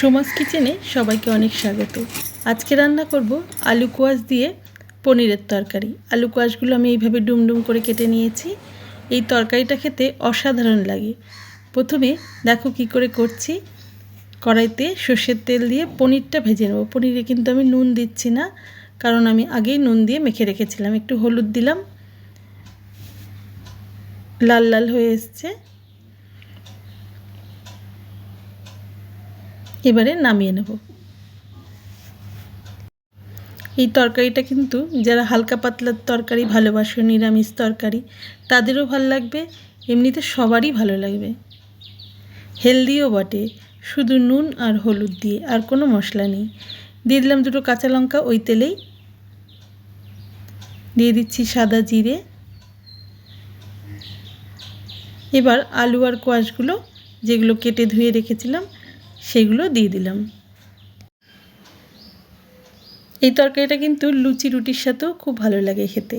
সমাজ কিচেনে সবাইকে অনেক স্বাগত। আজকে রান্না করব আলু কোয়াশ দিয়ে পনিরের তরকারি। আলু কোয়াশগুলো আমি এইভাবে ডুমডুম করে কেটে নিয়েছি। এই তরকারিটা খেতে অসাধারণ লাগে। প্রথমে দেখো কি করে করছি। কড়াইতে সর্ষের তেল দিয়ে পনিরটা ভেজে নেব। পনিরে কিন্তু আমি নুন দিচ্ছি না, কারণ আমি আগেই নুন দিয়ে মেখে রেখেছিলাম। একটু হলুদ দিলাম। লাল লাল হয়ে এসছে। এবারে নামিয়ে নেব। এই তরকারিটা কিন্তু যারা হালকা পাতলার তরকারি ভালোবাসে, নিরামিষ তরকারি, তাদেরও ভালো লাগবে, এমনিতে সবারই ভালো লাগবে। হেলদিও বটে, শুধু নুন আর হলুদ দিয়ে, আর কোনো মশলা নেই। দিয়ে দিলাম দুটো কাঁচা লঙ্কা, ওই তেলেই। দিয়ে দিচ্ছি সাদা জিরে। এবার আলু আর কোয়াশগুলো, যেগুলো কেটে ধুয়ে রেখেছিলাম সেগুলো দিয়ে দিলাম। এই তরকারিটা কিন্তু লুচি রুটির সাথেও খুব ভালো লাগে খেতে।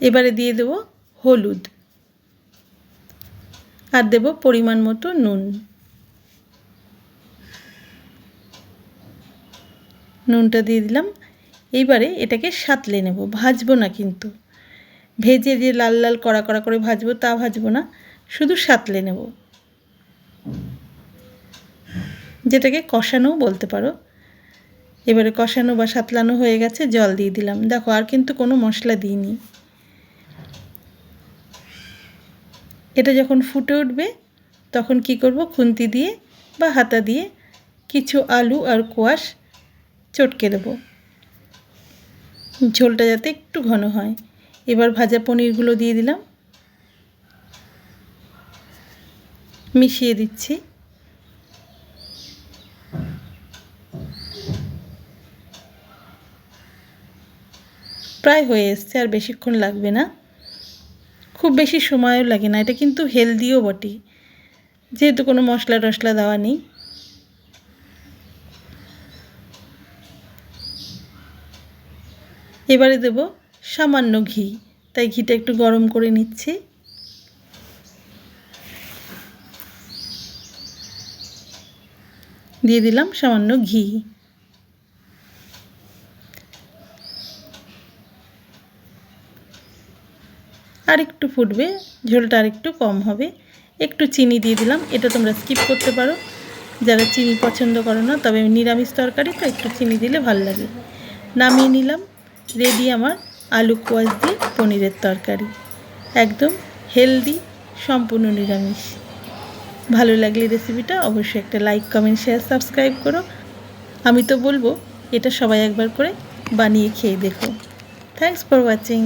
এবারে দিয়ে দেব হলুদ। আর দেব পরিমাণ মতো নুন। নুনটা দিয়ে দিলাম। এইবারে এটাকে সাতলে নেব। ভাজবো না কিন্তু। ভেজে যে লাল লাল কড়া কড়া করে ভাজবো তা ভাজবো না। শুধু সাতলে নেব। যেটাকে কষানোও বলতে পারো। এবারে কষানো বা সাতলানো হয়ে গেছে, জল দিয়ে দিলাম। দেখো, আর কিন্তু কোনো মশলা দিইনি। এটা যখন ফুটে উঠবে, তখন কি করব? খুন্তি দিয়ে বা হাতা দিয়ে কিছু আলু আর কোয়াশ চটকে দেবো। ঝোলটা যাতে একটু ঘন হয়। এবার ভাজা পনিরগুলো দিয়ে দিলাম। মিশিয়ে দিচ্ছি। প্রায় হয়ে এসছে, আর বেশিক্ষণ লাগবে না। খুব বেশি সময়ও লাগে না, এটা কিন্তু হেলদিও বটে। যেহেতু কোনো মশলা টশলা দেওয়া নেই। এবারে দেব সামান্য ঘি, তাই ঘিটা একটু গরম করে নিচ্ছি। দিয়ে দিলাম সামান্য ঘি। আর একটু ফুটবে, ঝোলটা আর একটু কম হবে। একটু চিনি দিয়ে দিলাম, এটা তোমরা স্কিপ করতে পারো। যারা চিনি পছন্দ করো না, তবে নিরামিষ তরকারি তো একটু চিনি দিলে ভালো লাগে। নামিয়ে নিলাম রেডি আমার আলু কোয়াশ দিয়ে পনিরের তরকারি। একদম হেলদি সম্পূর্ণ নিরামিষ। ভালো লাগলে রেসিপিটা অবশ্যই একটা লাইক কমেন্ট শেয়ার সাবস্ক্রাইব করো। আমি তো বলব, এটা সবাই একবার করে বানিয়ে খেয়ে দেখো। Thanks for watching